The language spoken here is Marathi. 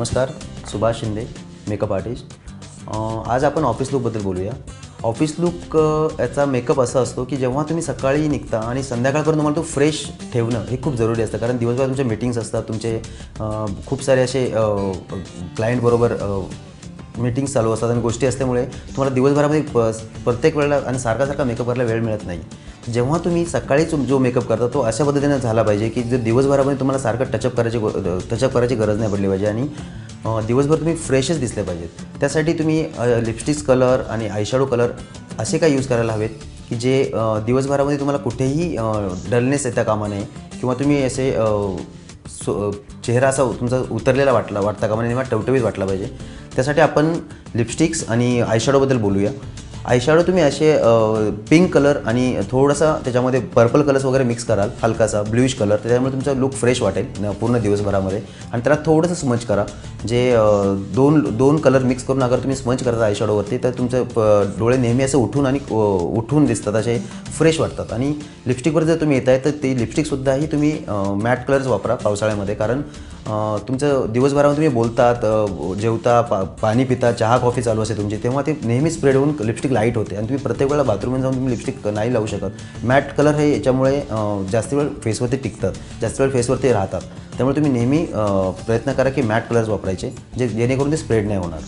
नमस्कार सुभाष शिंदे मेकअप आर्टिस्ट आज आपण ऑफिस लुकबद्दल बोलूया. ऑफिस लुक याचा मेकअप असा असतो की जेव्हा तुम्ही सकाळी निघता आणि संध्याकाळपर्यंत तुम्हाला तो फ्रेश ठेवणं हे खूप जरुरी असतं. कारण दिवसभर तुमचे मीटिंग्स असतात तुमचे खूप सारे असे क्लायंटबरोबर मीटिंग्स चालू असतात आणि गोष्टी असल्यामुळे तुम्हाला दिवसभरामध्ये प प्रत्येक वेळेला आणि सारखा सारखा मेकअप करायला वेळ मिळत नाही. जेव्हा तुम्ही सकाळी जो- जो मेकअप करता तो अशा पद्धतीने झाला पाहिजे की जर दिवसभरामध्ये तुम्हाला सारखं टचअप करायची टचअप करायची गरज नाही पडली पाहिजे आणि दिवसभर तुम्ही फ्रेशच दिसले पाहिजेत. त्यासाठी तुम्ही लिपस्टिक्स कलर आणि आयशॅडो कलर असे काय यूज करायला हवेत की जे दिवसभरामध्ये तुम्हाला कुठेही डलनेस येता कामा नये किंवा तुम्ही असे सो चेहरा असा तुमचा उतरलेला वाटला वाटता कामा नये किंवा टवटवीत वाटला पाहिजे. त्यासाठी आपण लिपस्टिक्स आणि आयशॅडोबद्दल बोलूया. आयशॅडो तुम्ही असे पिंक कलर आणि थोडासा त्याच्यामध्ये पर्पल कलर्स वगैरे मिक्स कराल हलकासा ब्ल्यूइश कलर त्याच्यामुळे तुमचा लुक फ्रेश वाटेल पूर्ण दिवसभरामध्ये. आणि त्याला थोडंसं स्मज करा. जे दोन दोन कलर मिक्स करून अगर तुम्ही स्मच करता आयशॅडोवरती तर तुमचं डोळे नेहमी असं उठून आणि उठून दिसतात असे फ्रेश वाटतात. आणि लिपस्टिकवर जर तुम्ही येत आहे तर ती लिपस्टिकसुद्धाही तुम्ही मॅट कलर्स वापरा पावसाळ्यामध्ये कारण तुमचं दिवसभरामध्ये तुम्ही बोलतात जेवता पा पाणी पिता चहा कॉफी चालू असते तुमची तेव्हा ते नेहमी स्प्रेड होऊन लिपस्टिक लाइट होते आणि तुम्ही प्रत्येक वेळेला बाथरूममध्ये जाऊन तुम्ही लिपस्टिक नाही लावू शकत. मॅट कलर हे याच्यामुळे जास्त वेळ फेसवरती टिकतात जास्त वेळ फेसवरती राहतात. त्यामुळे तुम्ही नेहमी प्रयत्न करा की मॅट कलर्स वापरायचे जे जेणेकरून ते स्प्रेड नाही होणार.